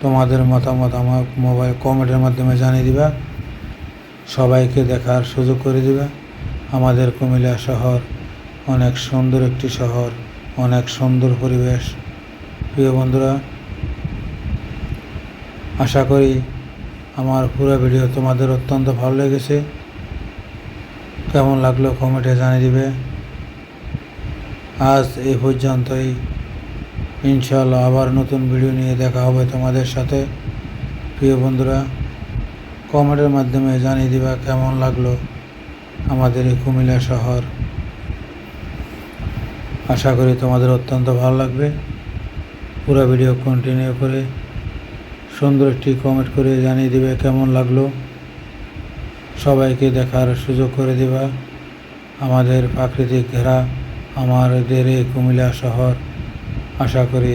তোমাদের মতামত আমার মোবাইল কমেন্টের মাধ্যমে জানিয়ে দিবা। সবাইকে দেখার সুযোগ করে দিবা। আমাদের কুমিল্লা শহর অনেক সুন্দর একটি শহর, অনেক সুন্দর পরিবেশ। প্রিয় বন্ধুরা, আশা করি আমার পুরো ভিডিও তোমাদের অত্যন্ত ভালো লেগেছে। কেমন লাগল কমেন্টে জানিয়ে দিবে। আজ এই পর্যন্তই। ইনশাল্লাহ আবার নতুন ভিডিও নিয়ে দেখা হবে তোমাদের সাথে। প্রিয় বন্ধুরা, কমেন্টের মাধ্যমে জানিয়ে দিবা কেমন লাগল আমাদের এই কুমিল্লা শহর। আশা করি তোমাদের অত্যন্ত ভালো লাগবে। পুরো ভিডিও কন্টিনিউ করে সুন্দর একটি কমেন্ট করে জানিয়ে দিবে কেমন লাগল। সবাইকে দেখার সুযোগ করে দিবা। আমাদের প্রাকৃতিক ঘেরা আমাদের এই কুমিল্লা শহর। আশা করি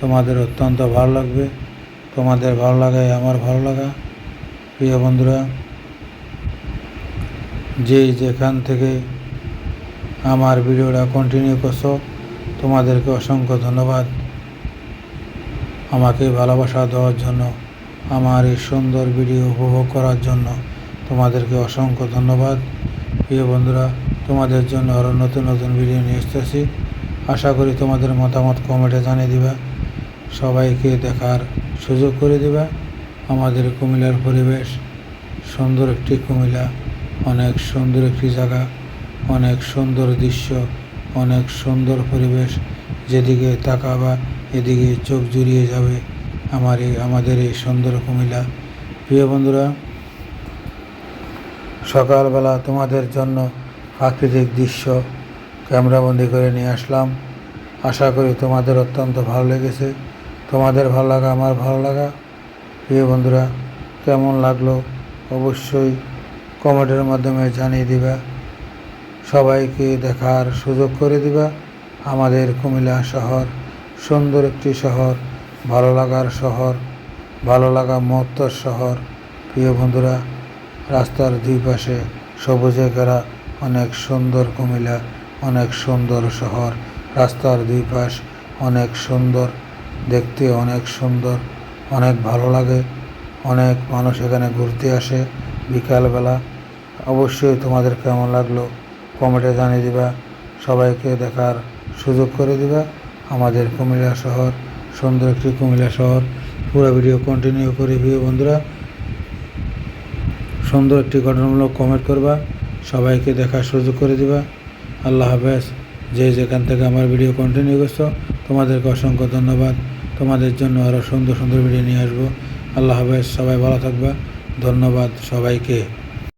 তোমাদের অত্যন্ত ভালো লাগবে। তোমাদের ভালো লাগায় আমার ভালো লাগা। প্রিয় বন্ধুরা, যেই যেখান থেকে আমার ভিডিওটা কন্টিনিউ করছ, তোমাদেরকে অসংখ্য ধন্যবাদ। আমাকে ভালোবাসা দেওয়ার জন্য, আমার এই সুন্দর ভিডিও উপভোগ করার জন্য তোমাদেরকে অসংখ্য ধন্যবাদ। প্রিয় বন্ধুরা, তোমাদের জন্য আরও নতুন নতুন ভিডিও নিয়ে এসতেছি আশা করি তোমাদের মতামত কমেন্টে জানিয়ে দিবা। সবাইকে দেখার সুযোগ করে দিবা। আমাদের কুমিল্লার পরিবেশ সুন্দর একটি কুমিল্লা, অনেক সুন্দর একটি জায়গা, অনেক সুন্দর দৃশ্য, অনেক সুন্দর পরিবেশ। যেদিকে তাকাবা, এদিকে চোখ জুড়িয়ে যাবে আমার এই, আমাদের এই সুন্দর কুমিল্লা। প্রিয় বন্ধুরা, সকালবেলা তোমাদের জন্য প্রাকৃতিক দৃশ্য ক্যামেরাবন্দি করে নিয়ে আসলাম। আশা করি তোমাদের অত্যন্ত ভালো লেগেছে। তোমাদের ভালো লাগা, আমার ভালো লাগা। প্রিয় বন্ধুরা, কেমন লাগল অবশ্যই কমেন্টের মাধ্যমে জানিয়ে দিবা। সবাইকে দেখার সুযোগ করে দিবা। আমাদের কুমিল্লা শহর সুন্দর একটি শহর, ভালো লাগার শহর, ভালো লাগা মহত্তর শহর। প্রিয় বন্ধুরা, রাস্তার দুই পাশে সবুজে ঘেরা অনেক সুন্দর কুমিল্লা। অনেক সুন্দর শহর। রাস্তার দুই পাশ অনেক সুন্দর, দেখতে অনেক সুন্দর, অনেক ভালো লাগে। অনেক মানুষ এখানে ঘুরতে আসে বিকালবেলা। অবশ্যই তোমাদের কেমন লাগল কমেন্টে জানিয়ে দিবা। সবাইকে দেখার সুযোগ করে দিবা। আমাদের কুমিল্লা শহর, সুন্দর একটি কুমিল্লা শহর। পুরো ভিডিও কন্টিনিউ করে ভিডিও বন্ধুরা। সুন্দর একটি গঠনমূলক কমেন্ট করবা। সবাইকে দেখার সুযোগ করে দিবা। আল্লাহ হাফেজ। যে যেখান থেকে আমার ভিডিও কন্টিনিউ করছ, তোমাদেরকে অসংখ্য ধন্যবাদ। তোমাদের জন্য আরও সুন্দর সুন্দর ভিডিও নিয়ে আসব। আল্লাহ হাফেজ, সবাই ভালো থাকবে। ধন্যবাদ সবাইকে।